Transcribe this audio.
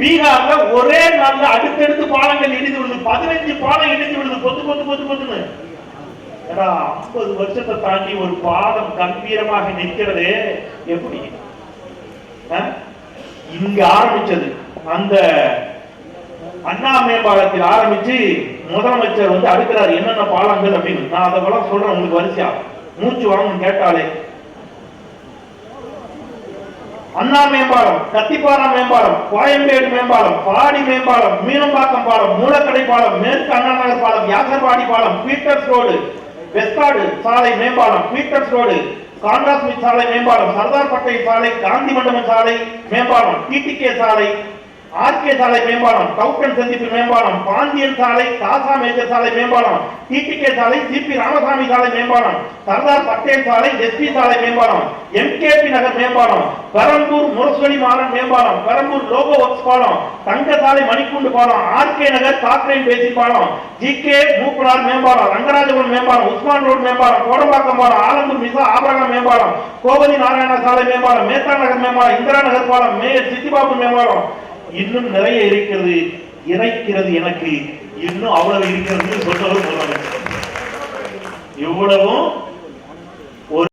பீகார்ல ஒரே நாள்ல அடுத்தடுத்து பாலங்கள் இடிந்து விடுது. பதினஞ்சு பாலம் இடிந்து விடுது. பொத்து பொத்து பொத்து பொத்துன்னு. ஐம்பது வருஷத்தை தாண்டி ஒரு பாலம் கம்பீரமாக நிற்கிறது எப்படி? ஆ? இங்க ஆரம்பிச்சது. அந்த அண்ணா மேம்பாலத்தில் ஆரம்பிச்சு முதலமைச்சர் வந்து அடுக்கிறார் என்னென்ன பாலங்கள் அப்படின்னு. நான் அதெல்லாம் சொல்றேன் உங்களுக்கு வரிசையா? மூச்சு வாங்கன்னு கேட்டாலே அண்ணா மேம்பாலம் கத்திப்பாரா மேம்பாலம் கோயம்பேடு மேம்பாலம் பாடி மேம்பாலம் மீனம்பாக்கம் பாலம் மூலக்கடை பாலம் மேற்கு அண்ணா நகர் பாலம் யாசர்பாடி பாலம் பீட்டர்ஸ் ரோடு வெஸ்காடு சாலை மேம்பாலம் பீட்டர்ஸ் ரோடு கான்ட்ராஸ்மித் சாலை மேம்பாலம் சர்தார் பட்டேல் சாலை காந்தி மண்டபம் சாலை மேம்பாலம் டிடிகே சாலை ஆர்கே சாலை மேம்பாலம் கவுக்கன் சந்திப்பு மேம்பாலம் பாண்டியன் சாலை தாசா மேஜர் சாலை மேம்பாலம் டிடிகே சாலை சிபி ராமசாமி சாலை மேம்பாலம் சர்தார் பட்டேல் சாலை எஸ்பி சாலை மேம்பாலம் எம்கேபி நகர் மேம்பாலம் பெரம்பூர் முரசொலி மாறன் மேம்பாலம் பெரம்பூர் லோகோ ஒர்க்ஸ் பாலம் தங்க சாலை மணிக்கூண்டு பாலம் ஆர்கே நகர் காக்ரேன் பேசி பாலம் ஜிகே மூப்பனார் மேம்பாலம் ரங்கராஜபுரம் மேம்பாலம் உஸ்மான் ரோடு மேம்பாலம் கோடம்பாக்கம் பாலம் ஆலந்தூர் மிசா ஆபரகம் மேம்பாலம் கோபதி நாராயண சாலை மேம்பாலம் மேத்தா நகர் மேம்பாலம் இந்திரா நகர் பாலம் மேயர் சித்திபாபு மேம்பாலம் இன்னும் நிறைய இருக்கிறது இறைக்கிறது எனக்கு. இன்னும் அவ்வளவு இருக்கிறது சொல்றவர் முதலமைச்சர் இவ்வளவும்